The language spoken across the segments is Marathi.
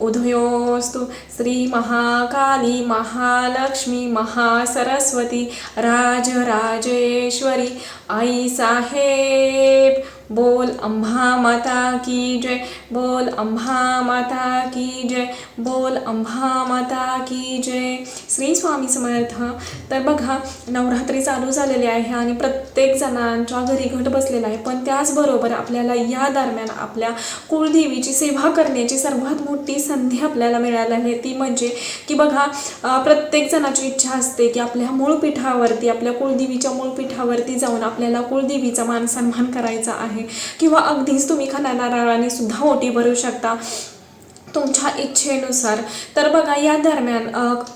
उधयोस्तु श्री महाकाली महालक्ष्मी महासरस्वती राजराजेश्वरी आई साहेब। बोल अंबा माता की जय बोल अंबा माता की जय बोल अंबा माता की जय. श्री स्वामी समर्थ तर बघा नवरात्री चालू झालेली आहे आणि प्रत्येक जणांच्या घरी घट बसलेला आहे. पण त्याचबरोबर आपल्याला या दरम्यान आपल्या कुलदेवीची सेवा करण्याची सर्वात मोठी संधी आपल्याला मिळाली आहे. ती म्हणजे की बघा प्रत्येक जणाची इच्छा असते की आपल्या मूळ पीठावरती आपल्या कुलदेवीच्या मूळ पीठावरती जाऊन आपल्याला कुलदेवीचा मान सन्मान करायचा आहे. किंवा अगदीच तुम्ही खाना नारळाने सुद्धा ओटी भरू शकता. तुमच्या इच्छेनुसार. तर बघा या दरम्यान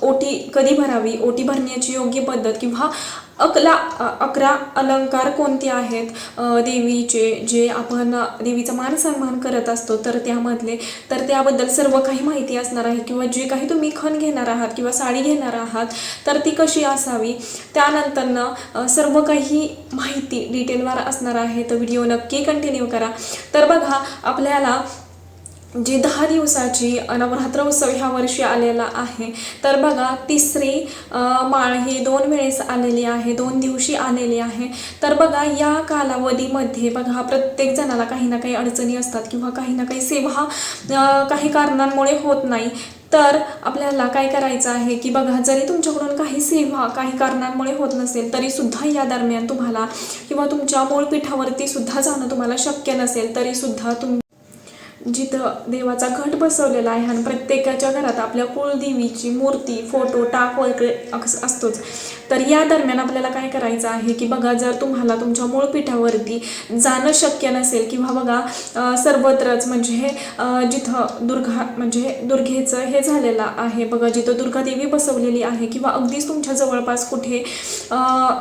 ओटी कधी भरावी? ओटी भरण्याची योग्य पद्धत किंवा अकला अकरा अलंकार कोणते आहेत? देवीचे जे आपण देवीचा मान सन्मान करत असतो तर त्यामधले. तर त्याबद्दल सर्व काही माहिती असणार आहे किंवा जे काही तुम्ही खण घेणार आहात किंवा साडी घेणार आहात तर ती कशी असावी? त्यानंतरनं सर्व काही माहिती डिटेलवर असणार आहे तर व्हिडिओ नक्की कंटिन्यू करा. तर बघा आपल्याला जी दहा दिवसाची नवरात्र उत्सव ह्या वर्षी आलेला आहे. तर बघा तिसरी माळ ही दोन वेळेस आलेली आहे दोन दिवशी आलेली आहे. तर बघा या कालावधीमध्ये बघा प्रत्येक जणाला काही ना काही अडचणी असतात किंवा काही ना काही सेवा काही कारणांमुळे होत नाही. तर आपल्याला काय करायचं आहे की बघा जरी तुमच्याकडून काही सेवा काही कारणांमुळे होत नसेल तरीसुद्धा या दरम्यान तुम्हाला किंवा तुमच्या मूळ पीठावरती सुद्धा जाणं तुम्हाला शक्य नसेल तरीसुद्धा तुम जिथं देवाचा घट बसवलेला आहे आणि प्रत्येकाच्या घरात आपल्या कुलदेवीची मूर्ती फोटो टाक वगैरे असतोच. तर या दरम्यान आपल्याला काय करायचं आहे की बघा जर तुम्हाला तुमच्या मूळ पीठावरती जाणं शक्य नसेल किंवा बघा सर्वत्रच म्हणजे जिथं दुर्गा म्हणजे दुर्गेचं हे झालेलं आहे बघा जिथं दुर्गादेवी बसवलेली आहे किंवा अगदीच तुमच्या जवळपास कुठे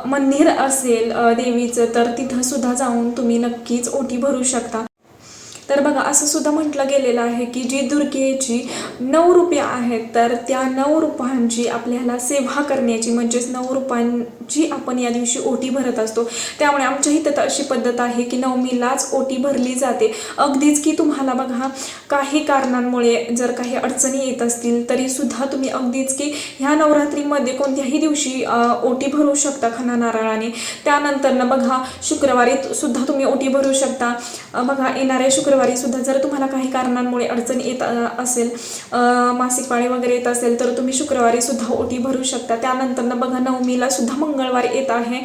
मंदिर असेल देवीचं तर तिथं सुद्धा जाऊन तुम्ही नक्कीच ओटी भरू शकता. तर बघा असं सुद्धा म्हटलं गेलेलं आहे की जी दुर्गेची नऊ रूपे आहेत तर त्या नऊ रूपांची आपल्याला सेवा करण्याची म्हणजेच नऊ रूपांची आपण या दिवशी ओटी भरत असतो. त्यामुळे आमच्या इथं तर अशी पद्धत आहे की नवमीलाच ओटी भरली जाते. अगदीच की तुम्हाला बघा काही कारणांमुळे जर काही अडचणी येत असतील तरीसुद्धा तुम्ही अगदीच की ह्या नवरात्रीमध्ये कोणत्याही दिवशी ओटी भरू शकता खना नारळाने त्यानंतर बघा शुक्रवारी सुद्धा तुम्ही ओटी भरू शकता. बघा येणाऱ्या शुक्रवारी सुद्धा जर तुम्हाला काही कारणांमुळे अडचण येत असेल मासिक पाळी वगैरे येत असेल तर तुम्ही शुक्रवारीसुद्धा ओटी भरू शकता. त्यानंतर बघा नवमीला सुद्धा मंगळवार येत आहे.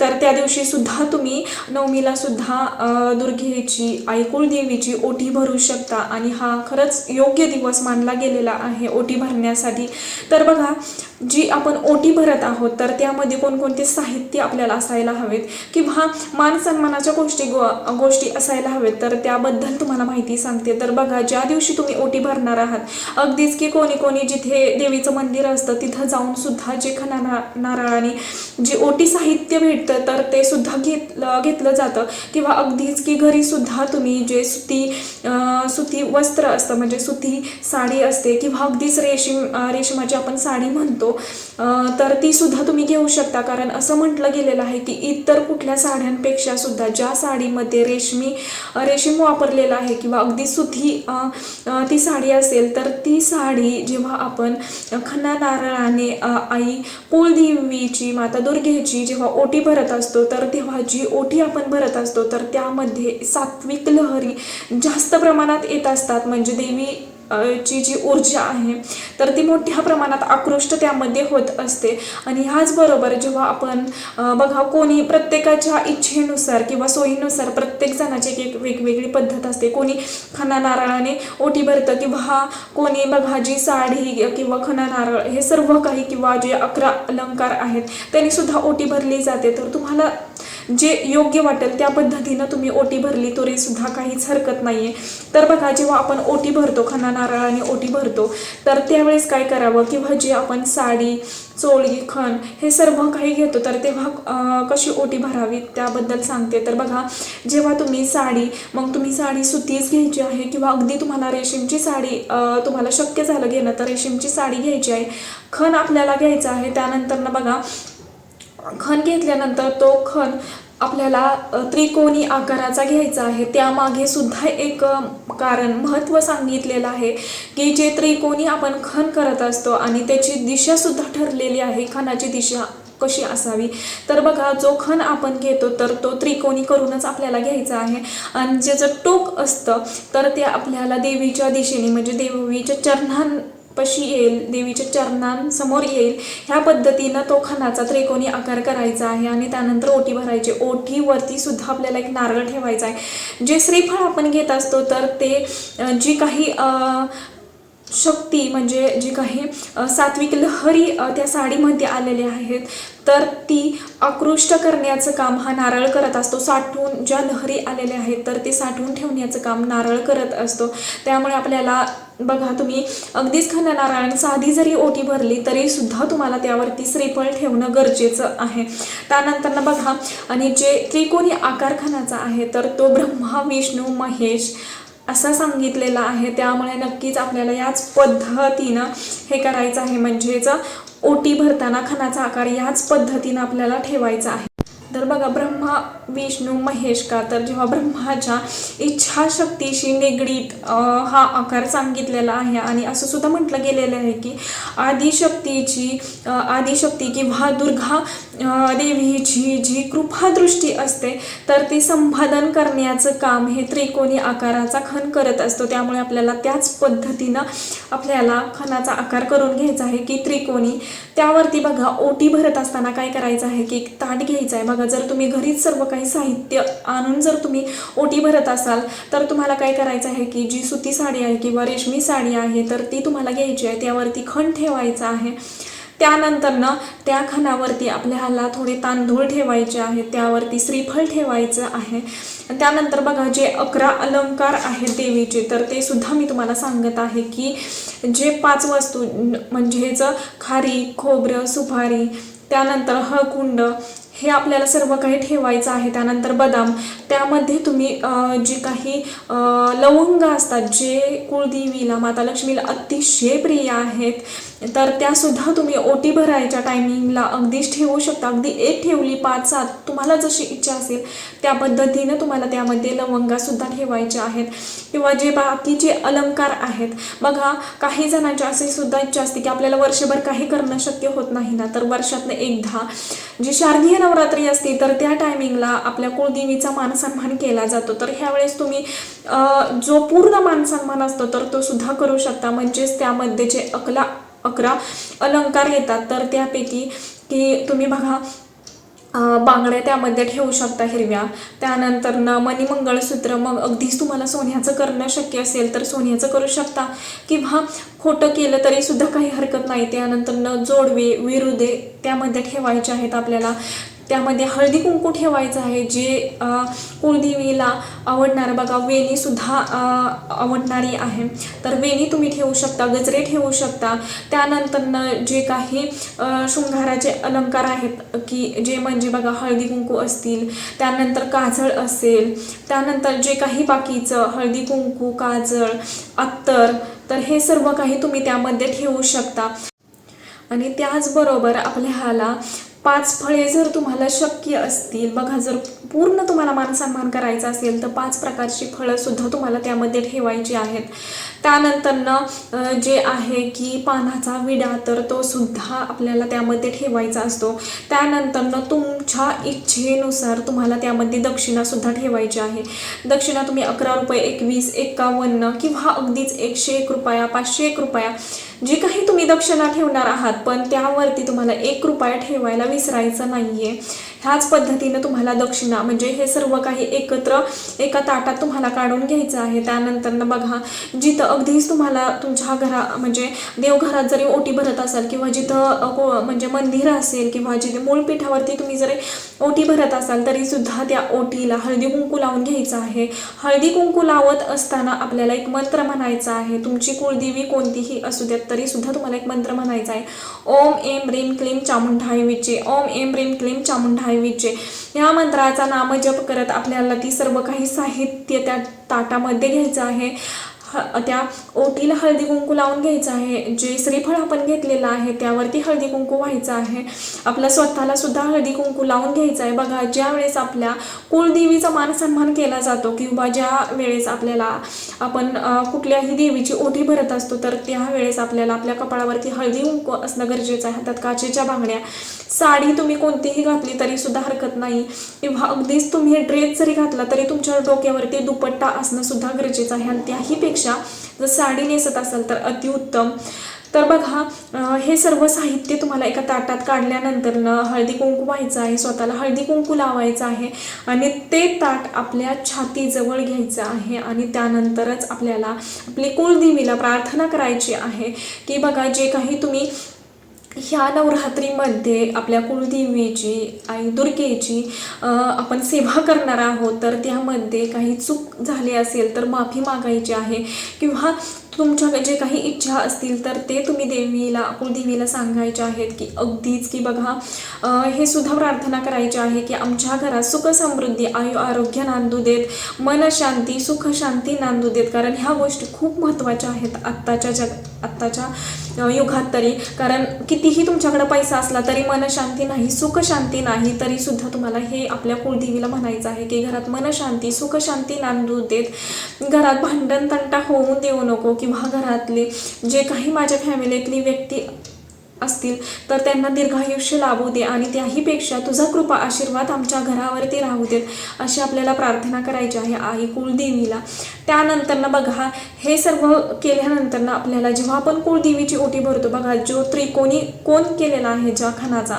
तर त्या दिवशी सुद्धा तुम्ही नवमीला सुद्धा दुर्गेची आई कुलदेवीची ओटी भरू शकता. आणि हा खरंच योग्य दिवस मानला गेलेला आहे ओटी भरण्यासाठी. तर बघा जी आपण ओटी भरत आहोत तर त्यामध्ये कोणकोणते साहित्य आपल्याला असायला हवेत? किंवा मान सन्मानाच्या गोष्टी गो गोष्टी असायला हवेत तर त्याबद्दल तुम्हाला माहिती सांगते. तर बघा ज्या दिवशी तुम्ही ओटी भरणार आहात अगदीच की कोणी कोणी जिथे देवीचं मंदिर असतं तिथं जाऊन सुद्धा जे खना नारळाने जे ओटी साहित्य भेटतं तर ते सुद्धा घेतलं घेतलं जातं. किंवा अगदीच की घरी सुद्धा तुम्ही जे सुती सुती वस्त्र असतं म्हणजे सुती साडी असते किंवा अगदीच रेशीम रेशमाची आपण साडी म्हणतो तर ती सुद्धा तुम्ही घेऊ शकता. कारण असं म्हटलं गेलेलं आहे की इतर कुठल्या साड्यांपेक्षा सुद्धा ज्या साडीमध्ये रेशमी रेशीम वापरले केलेला आहे किंवा अगदी सुती ती साडी असेल तर ती साडी जेव्हा आपण खन्ना नारळाने आई कुलदेवीची माता दुर्गेची जेव्हा ओटी भरत असतो तर तेव्हा जी ओटी आपण भरत असतो तर त्यामध्ये सात्विक लहरी जास्त प्रमाणात येत असतात. म्हणजे देवी ची जी ऊर्जा आहे तर ती मोठ्या प्रमाणात आकृष्ट त्यामध्ये होत असते. आणि ह्याचबरोबर जेव्हा आपण बघा कोणी प्रत्येकाच्या इच्छेनुसार किंवा सोयीनुसार प्रत्येक जणाची एक एक वेगवेगळी पद्धत असते. कोणी खना नारळाने ओटी भरतं किंवा कोणी बघा जी साडी किंवा खना नारळ हे सर्व काही किंवा जे अकरा अलंकार आहेत त्यांनी सुद्धा ओटी भरली जाते. तर तुम्हाला जे योग्य वाटेल त्या पद्धतीनं तुम्ही ओटी भरली तरी सुद्धा काहीच हरकत नाहीये. तर बघा जेव्हा आपण ओटी भरतो खना नारळाने ओटी भरतो तर त्यावेळेस काय करावं? किंवा जे आपण साडी चोळी खण हे सर्व काही घेतो तर तेव्हा कशी ओटी भरावी? त्याबद्दल सांगते. तर बघा जेव्हा तुम्ही साडी मग तुम्ही साडी सुतीच घ्यायची आहे किंवा अगदी तुम्हाला रेशीमची साडी तुम्हाला शक्य झालं घेणं तर रेशीमची साडी घ्यायची आहे. खण आपल्याला घ्यायचं आहे त्यानंतरनं बघा खण घेतल्यानंतर तो खण आपल्याला त्रिकोणी आकाराचा घ्यायचा आहे. त्यामागे सुद्धा एक कारण महत्त्व सांगितलेलं आहे की जे त्रिकोणी आपण खण करत असतो आणि त्याची दिशासुद्धा ठरलेली आहे खणाची दिशा कशी असावी तर बघा जो खण आपण घेतो तर तो त्रिकोणी करूनच आपल्याला घ्यायचा आहे. आणि ज्याचं टोक असतं तर ते आपल्याला देवीच्या दिशेने म्हणजे देवीच्या चरणां पशी येईल देवीच्या चरणांसमोर येईल ह्या पद्धतीनं तो खणाचा त्रिकोणी आकार करायचा आहे आणि त्यानंतर ओटी भरायची. ओटीवरती सुद्धा आपल्याला एक नारळ ठेवायचा आहे. जे श्रीफळ आपण घेत असतो तर ते जी काही शक्ती म्हणजे जी काही सात्विक लहरी त्या साडीमध्ये आलेल्या आहेत तर ती आकृष्ट करण्याचं काम हा नारळ करत असतो. साठवून ज्या लहरी आलेल्या आहेत तर ते साठवून ठेवण्याचं काम नारळ करत असतो. त्यामुळे आपल्याला बघा तुम्ही अगदीच खऱ्या नारळाने साधी जरी ओटी भरली तरी सुद्धा तुम्हाला त्यावरती श्रीफळ ठेवणं गरजेचं आहे. त्यानंतर बघा आणि जे त्रिकोणी आकार खानाचा आहे तर तो ब्रह्मा विष्णू महेश असं सांगितलेलं आहे. त्यामुळे नक्कीच आपल्याला याच पद्धतीनं हे करायचं आहे. म्हणजेच ओटी भरताना खणाचा आकार याच पद्धतीनं आपल्याला ठेवायचा आहे. तर बघा ब्रह्मा विष्णू महेश का? तर जेव्हा ब्रह्माच्या इच्छाशक्तीशी निगडीत हा आकार सांगितलेला आहे आणि असं सुद्धा म्हटलं गेलेलं आहे की आदिशक्तीची आदिशक्ती किंवा दुर्गा देवीची जी कृपादृष्टी असते तर ती संपादन करण्याचं काम हे त्रिकोणी आकाराचा खण करत असतो. त्यामुळे आपल्याला त्याच पद्धतीनं आपल्याला खणाचा आकार करून घ्यायचा आहे की त्रिकोणी. त्यावरती बघा ओटी भरत असताना काय करायचं आहे की एक ताट घ्यायचं आहे. बघा जर तुम्ही घरीच सर्व काही साहित्य आणून जर तुम्ही ओटी भरत असाल तर तुम्हाला काय करायचं आहे की जी सुती साडी आहे किंवा रेशमी साडी आहे तर ती तुम्हाला घ्यायची आहे. त्यावरती खण ठेवायचा आहे. त्यानंतर ना त्या खणावरती आपल्याला थोडे तांदूळ ठेवायचे आहेत त्यावरती श्रीफळ ठेवायचं आहे. त्यानंतर बघा जे अकरा अलंकार आहेत देवीचे तर ते सुद्धा मी तुम्हाला सांगत आहे की जे पाच वस्तू म्हणजेच खारी खोबरं सुपारी त्यानंतर हळकुंड हे आपल्याला सर्व काही ठेवायचं आहे. त्यानंतर बदाम त्यामध्ये तुम्ही जे काही लवंग असतात जे कुळदेवीला माता लक्ष्मीला अतिशय प्रिय आहेत तर त्यासुद्धा तुम्ही ओटी भरायच्या टायमिंगला अगदीच ठेवू शकता. अगदी एक ठेवली पाच सात तुम्हाला जशी इच्छा असेल त्या पद्धतीनं तुम्हाला त्यामध्ये लवंगासुद्धा ठेवायच्या आहेत. किंवा जे बाकीचे अलंकार आहेत. बघा काही जणांच्या असे सुद्धा इच्छा असते की आपल्याला वर्षभर काही करणं शक्य होत नाही ना. तर वर्षातनं एकदा जी शारदीय नवरात्री असते तर त्या टायमिंगला आपल्या कुळदेवीचा मानसन्मान केला जातो. तर ह्यावेळेस तुम्ही जो पूर्ण मानसन्मान असतो तर तो सुद्धा करू शकता. म्हणजेच त्यामध्ये जे अकला अकरा अलंकार येतात. तर त्यापैकी की तुम्ही बघा बांगड्या त्यामध्ये ठेवू शकता हिरव्या. त्यानंतर न मनी मंगळसूत्र मग अगदीच तुम्हाला सोन्याचं करणं शक्य असेल तर सोन्याचं करू शकता. किंवा खोटं केलं तरी सुद्धा काही हरकत नाही. त्यानंतर न जोडवे विरुदे त्यामध्ये ठेवायचे आहेत आपल्याला. त्यामध्ये हळदी कुंकू ठेवायचं आहे जे अं, कुलदेवीला आवडणारं बघा वेणीसुद्धा आवडणारी आहे. तर वेणी तुम्ही ठेवू शकता गजरे ठेवू शकता. त्यानंतर जे काही शृंगाराचे अलंकार आहेत की जे म्हणजे बघा हळदी कुंकू असतील त्यानंतर काजळ असेल त्यानंतर जे काही बाकीचं हळदी कुंकू काजळ अत्तर तर हे सर्व काही तुम्ही त्यामध्ये ठेवू शकता. आणि त्याचबरोबर आपल्याला पाच फळे जर तुम्हाला शक्य असतील बघा जर पूर्ण तुम्हाला मानसन्मान करायचा असेल तर पाच प्रकारची फळंसुद्धा तुम्हाला त्यामध्ये ठेवायची आहेत. त्यानंतरनं जे आहे की पानाचा विडा तर तो सुद्धा आपल्याला त्यामध्ये ठेवायचा असतो. त्यानंतरनं तुमच्या इच्छेनुसार तुम्हाला त्यामध्ये दक्षिणासुद्धा ठेवायची आहे. दक्षिणा तुम्ही अकरा रुपये एकवीस एकावन्न किंवा अगदीच एकशे एक रुपया पाचशे एक रुपया जी काही तुम्ही दक्षिणा ठेवणार आहात पण त्यावरती तुम्हाला एक रुपया ठेवायला विसरायचं नाही आहे ह्याच पद्धतीनं तुम्हाला दक्षिणा म्हणजे हे सर्व काही एकत्र एका ताटात तुम्हाला काढून घ्यायचं आहे. त्यानंतर बघा जिथं अगदीच तुम्हाला तुमच्या घरा म्हणजे देवघरात जरी ओटी भरत असाल किंवा जिथं को- म्हणजे मंदिर असेल किंवा जिथे मूळपीठावरती तुम्ही जरी ओटी भरत असाल तरी सुद्धा त्या ओटीला हळदी कुंकू लावून घ्यायचं आहे. हळदी कुंकू लावत असताना आपल्याला एक मंत्र म्हणायचा आहे. तुमची कुळदेवी कोणतीही असू द्यात तरी सुद्धा तुम्हाला एक मंत्र म्हणायचा आहे. ओम एम ह्रीम क्लीम चामुंढाई विचे ओम एम ह्रीम क्लीम चामुंडाय विचे या मंत्राचा नामजप करत आपल्याला ती सर्व काही साहित्य त्या ताटामध्ये घ्यायचं आहे. ह त्या ओटीला हळदी कुंकू लावून घ्यायचं आहे. जे श्रीफळ आपण घेतलेलं आहे त्यावरती हळदी कुंकू व्हायचं आहे. आपल्या स्वतःला सुद्धा हळदी कुंकू लावून घ्यायचं आहे. बघा ज्या वेळेस आपल्या कुलदेवीचा मान सन्मान केला जातो किंवा ज्या वेळेस आपल्याला आपण कुठल्याही देवीची ओटी भरत असतो तर त्यावेळेस आपल्याला आपल्या कपाळावरती हळदी कुंकू असणं गरजेचं आहे. हातात काचेच्या बांगड्या साडी तुम्ही कोणतीही घातली तरी सुद्धा हरकत नाही. किंवा अगदीच तुम्ही ड्रेस जरी घातला तरी तुमच्या डोक्यावरती दुपट्टा असणं सुद्धा गरजेचं आहे. आणि त्याहीपेक्षा जर साडी नेसत असाल तर अतिउत्तम. तर बघा हे सर्व साहित्य तुम्हाला एका ताटात काढल्यानंतर हळदी कुंकू व्हायचं आहे स्वतःला हळदी कुंकू लावायचं आहे आणि ते ताट आपल्या छातीजवळ घ्यायचं आहे आणि त्यानंतरच आपल्याला आपली कुलदेवीला प्रार्थना करायची आहे की बघा जे काही तुम्ही ह्या नवरात्रीमध्ये आपल्या कुलदेवीची आई दुर्गेची आपण सेवा करणार आहोत तर त्यामध्ये काही चूक झाली असेल तर माफी मागायची आहे. किंवा तुमच्या जे काही इच्छा असतील तर ते तुम्ही देवीला कुलदेवीला सांगायचे आहेत की अगदीच की बघा हे सुद्धा प्रार्थना करायची आहे की आमच्या घरात सुख समृद्धी आयु आरोग्य नांदू देत मन शांती सुख शांती नांदू देत. कारण ह्या गोष्टी खूप महत्त्वाच्या आहेत आत्ताच्या जग आत्ताच्या युगात तरी. कारण कितीही तुमच्याकडे पैसा असला तरी मनशांती नाही सुखशांती नाही तरी सुद्धा तुम्हाला हे आपल्या कुलदेवीला म्हणायचं आहे की घरात मनशांती सुखशांती नांदू देत. घरात भांडण तंटा होऊन देऊ नको किंवा घरातले जे काही माझ्या फॅमिलीतली व्यक्ती असतील तर त्यांना दीर्घायुष्य लाभू दे आणि त्याहीपेक्षा तुझा कृपा आशीर्वाद आमच्या घरावरती राहू देत अशी आपल्याला प्रार्थना करायची आहे आई कुलदेवीला. त्यानंतर ना बघा हे सर्व केल्यानंतर ना आपल्याला जेव्हा आपण कुलदेवीची ओटी भरतो बघा जो त्रिकोणी कोण केलेला आहे ज्या खानाचा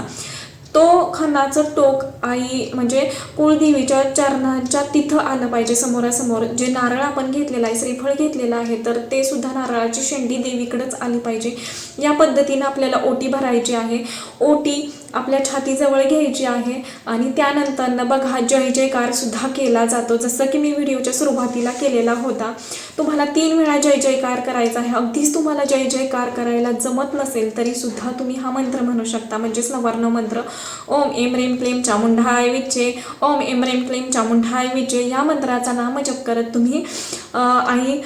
तो खणाचं टोक आई म्हणजे कुळदेवीच्या चरणाच्या तिथं आलं पाहिजे समोरासमोर. जे नारळ आपण घेतलेलं आहे श्रीफळ घेतलेलं आहे तर ते सुद्धा नारळाची शेंडी देवीकडेच आली पाहिजे. या पद्धतीनं आपल्याला ओटी भरायची आहे. ओटी आपल्या छातीजवळ घ्यायची आहे आणि त्यानंतर बघा जय जयकार सुद्धा केला जातो. जसं की मी व्हिडिओच्या सुरुवातीला केलेला होता. तुम्हाला तीन वेळा जय जयकार करायचा आहे. अगदीच तुम्हाला जय जयकार करायला जमत नसेल तरी सुद्धा तुम्ही हा मंत्र म्हणू शकता. म्हणजेच नवर्ण मंत्र. ओम एम रेम क्लेम चामुंढाय विचे ओम एम रेम क्लेम चामुंढाय विचे या मंत्राचा नामजप करत तुम्ही आई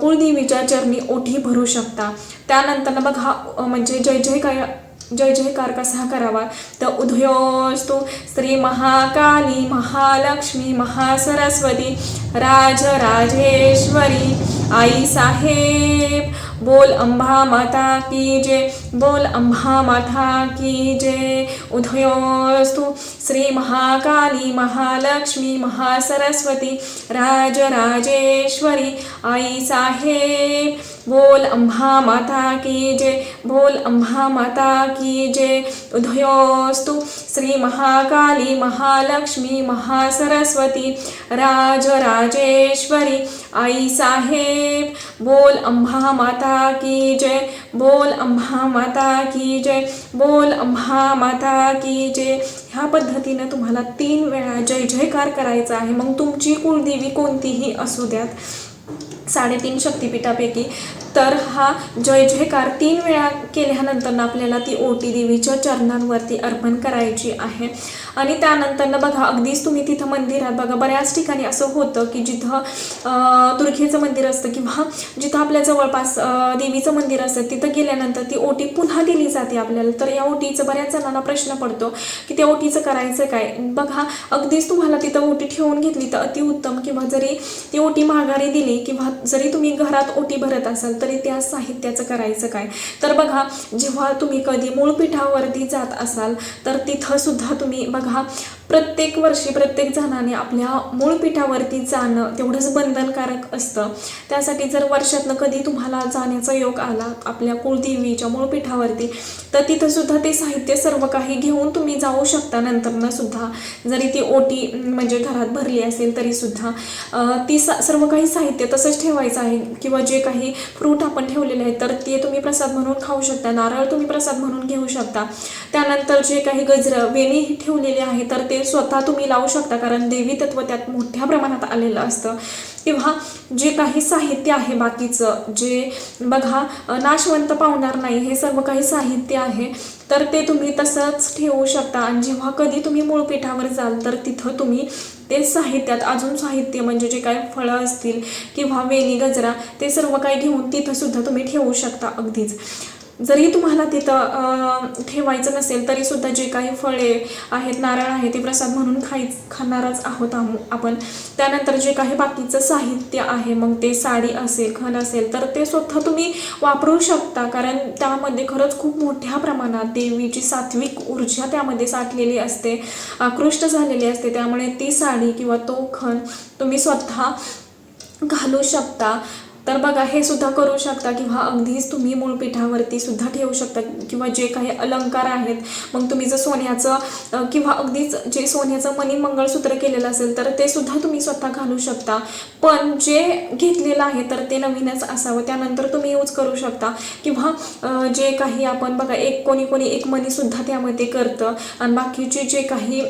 कुलदेवीच्या चरणी ओठी भरू शकता. त्यानंतर ना बघा म्हणजे जय जय काय जय जयकार कसा करावा. तर उदयोस्तु श्री महाकाली महालक्ष्मी महासरस्वती राजराजेश्वरी आई साहेब बोल अंबा माता की जय, बोल अंबा माता की जय। उदयोस्तु श्री महाकाली महालक्ष्मी महासरस्वती राजराजेश्वरी आई साहेब। बोल अंबा माता की जय, बोल अंबा माता की जय। उदयोस्तु श्री महाकाली महालक्ष्मी महासरस्वती राजराजेश्वरी आई साहेब। बोल अंबा माता की जय। बोल अंबा माता की जय। बोल अंबा माता की जय। ह्या पद्धतीनं तुम्हाला तीन वेळा जय जयकार करायचा आहे. मग तुमची कुलदेवी कोणतीही असू द्यात. साडेतीन शक्तिपीठापैकी तर हा जय जयकार तीन वेळा केल्यानंतर आपल्याला ती ओटी देवीच्या चरणांवरती अर्पण करायची आहे. आणि त्यानंतर बघा अगदीच तुम्ही तिथं मंदिरात बघा बऱ्याच ठिकाणी असं होतं की जिथं अं, दुर्गेचं मंदिर असतं किंवा जिथं आपल्या जवळपास देवीचं मंदिर असतं तिथं गेल्यानंतर ती ओटी पुन्हा दिली जाते आपल्याला. तर या ओटीचं बऱ्याच जणांना प्रश्न पडतो की त्या ओटीचं करायचं काय? बघा अगदीच तुम्हाला तिथं ओटी ठेवून घेतली तर अतिउत्तम किंवा जरी ती ओटी माघारी दिली किंवा जरी तुम्ही घरात ओटी भरत असाल तरी त्या साहित्याचं करायचं काय? तर बघा जेव्हा तुम्ही कधी मूळ पीठावरती जात असाल तर तिथं सुद्धा तुम्ही बघा प्रत्येक वर्षी प्रत्येक जणाने आपल्या मूळ पीठावरती जाणं तेवढंच बंधनकारक असतं. त्यासाठी जर वर्षातनं कधी तुम्हाला जाण्याचा योग आला आपल्या कुलदेवीच्या मूळ पीठावरती तर तिथंसुद्धा ते साहित्य सर्व काही घेऊन तुम्ही जाऊ शकता. नंतरनं सुद्धा जरी ती ओटी म्हणजे घरात भरली असेल तरीसुद्धा ती सा सर्व काही साहित्य तसंच ठेवायचं आहे किंवा जे काही फ्रूट आपण ठेवलेले आहेत तर ते तुम्ही प्रसाद म्हणून खाऊ शकता. नारळ तुम्ही प्रसाद म्हणून घेऊ शकता. त्यानंतर जे काही गजरं वेणी ठेवलेली आहे तर ते स्वतः तुम्ही लावू शकता कारण देवी तत्व त्यात मोठ्या प्रमाणात आलेलं असतं. किंवा जे काही साहित्य आहे बाकीचं जे बघा नाशवंत पावणार नाही हे सर्व काही साहित्य आहे तर ते तुम्ही तसंच ठेवू शकता. आणि जेव्हा कधी तुम्ही मूळ पिठावर जाल तर तिथं तुम्ही ते साहित्यात अजून साहित्य म्हणजे जे काही फळं असतील किंवा वेली गजरा ते सर्व काही घेऊन तिथं सुद्धा तुम्ही ठेवू शकता अगदीच. जरी तुम्हाला तिथं ठेवायचं नसेल तरी सुद्धा जे काही फळे आहेत नारळ आहे ते प्रसाद म्हणून खाय खाणारच आहोत आम- आपण. त्यानंतर जे काही बाकीचं साहित्य आहे मग ते साडी असेल खण असेल तर ते स्वतः तुम्ही वापरू शकता. कारण त्यामध्ये खरंच खूप मोठ्या प्रमाणात देवीची सात्विक ऊर्जा त्यामध्ये साठलेली असते आकृष्ट झालेली असते. त्यामुळे ती साडी किंवा तो खण तुम्ही स्वतः घालू शकता. तर बघा हे सुद्धा करू शकता किंवा अगदीच तुम्ही मूळपीठावरती सुद्धा ठेवू शकता किंवा जे काही अलंकार आहेत मग तुम्ही जर सोन्याचं किंवा अगदीच जे सोन्याचं मनी मंगळसूत्र केलेलं असेल तर ते सुद्धा तुम्ही स्वतः घालू शकता. पण जे घेतलेलं आहे तर ते नवीनच असावं. त्यानंतर तुम्ही यूज करू शकता. किंवा जे काही आपण बघा एक कोणी कोणी एक मणी सुद्धा त्यामध्ये करतं. आणि बाकीचे जे काही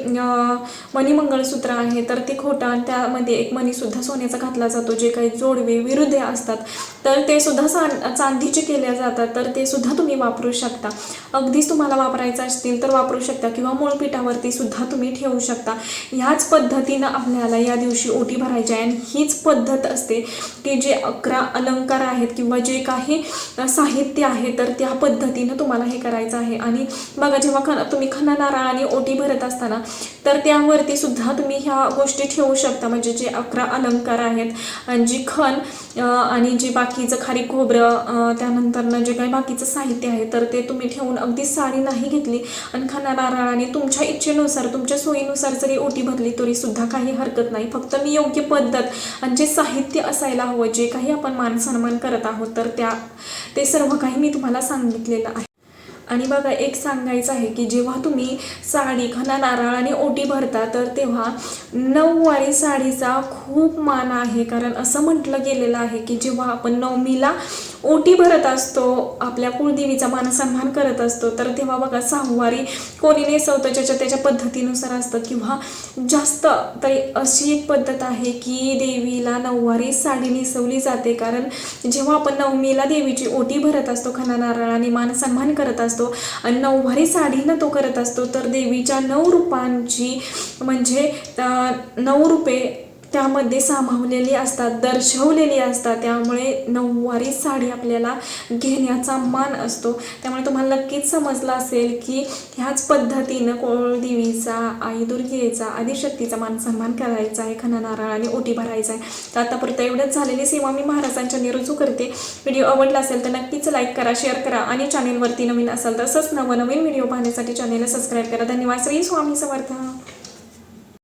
मनी मंगळसूत्र आहे तर ते खोटं आणि त्यामध्ये एक मणी सुद्धा सोन्याचा घातला जातो. जे काही जोडवे विरुद्ध असतात. तर ते सुद्धा सा चांदीचे केले जातात तर ते सुद्धा तुम्ही वापरू शकता. अगदीच तुम्हाला वापरायचं असतील तर वापरू शकता किंवा मूळपीठावरती सुद्धा तुम्ही ठेवू शकता. ह्याच पद्धतीनं आपल्याला या दिवशी ओटी भरायची आहे. आणि हीच पद्धत असते की जे अकरा अलंकार आहेत किंवा जे काही साहित्य आहे तर त्या पद्धतीनं तुम्हाला हे करायचं आहे. आणि बघा जेव्हा खन तुम्ही खना नारळ आणि ओटी भरत असताना तर त्यावरती सुद्धा तुम्ही ह्या गोष्टी ठेवू शकता. म्हणजे जे अकरा अलंकार आहेत आणि जी खण आणि जी बाकी बाकीचं खारी खोबरं त्यानंतरनं जे काही बाकीचं साहित्य आहे तर ते तुम्ही ठेवून अगदी साडी नाही घेतली आणि खना नारळाने तुमच्या इच्छेनुसार तुमच्या सोयीनुसार जरी ओटी भरली तरीसुद्धा काही हरकत नाही. फक्त मी योग्य पद्धत आणि जे साहित्य असायला हवं जे काही आपण मान सन्मान करत आहोत तर त्या ते सर्व काही मी तुम्हाला सांगितलेलं आहे. आणि बघा एक सांगायचं आहे की जेव्हा तुम्ही साडी खना नारळ आणि ओटी भरता तर तेव्हा नऊवारी साडीचा खूप मान आहे. कारण असं म्हटलं गेलेलं आहे की जेव्हा आपण नवमीला ओटी भरत असतो आपल्या कुळदेवीचा मानसन्मान करत असतो तर तेव्हा बघा सहावारी कोणी नेसवतं ज्याच्या त्याच्या पद्धतीनुसार असतं. किंवा जास्त तरी अशी एक पद्धत आहे की देवीला नऊवारी साडी नेसवली जाते. कारण जेव्हा आपण नवमीला देवीची ओटी भरत असतो खना नारळाने मान सन्मान करत असतो आणि नऊवारी साडीनं तो करत असतो. तर देवीच्या नऊ रूपांची म्हणजे नऊ रूपे त्यामध्ये सामावलेली असतात दर्शवलेली असतात. त्यामुळे नऊवारी साडी आपल्याला घेण्याचा मान असतो. त्यामुळे तुम्हाला नक्कीच समजलं असेल की ह्याच पद्धतीनं कोळदेवीचा आई दुर्गेचा आदिशक्तीचा मान सन्मान करायचा आहे खना नारळ आणि ओटी भरायचा आहे. तर आतापर्यंत एवढंच झालेली सेवा मी महाराजांच्या निरुजू करते. व्हिडिओ आवडला असेल तर नक्कीच लाईक करा शेअर करा आणि चॅनेलवरती नवीन असाल तसंच नवनवीन व्हिडिओ पाहण्यासाठी चॅनेलला सबस्क्राईब करा. धन्यवाद. श्री स्वामी समर्थ.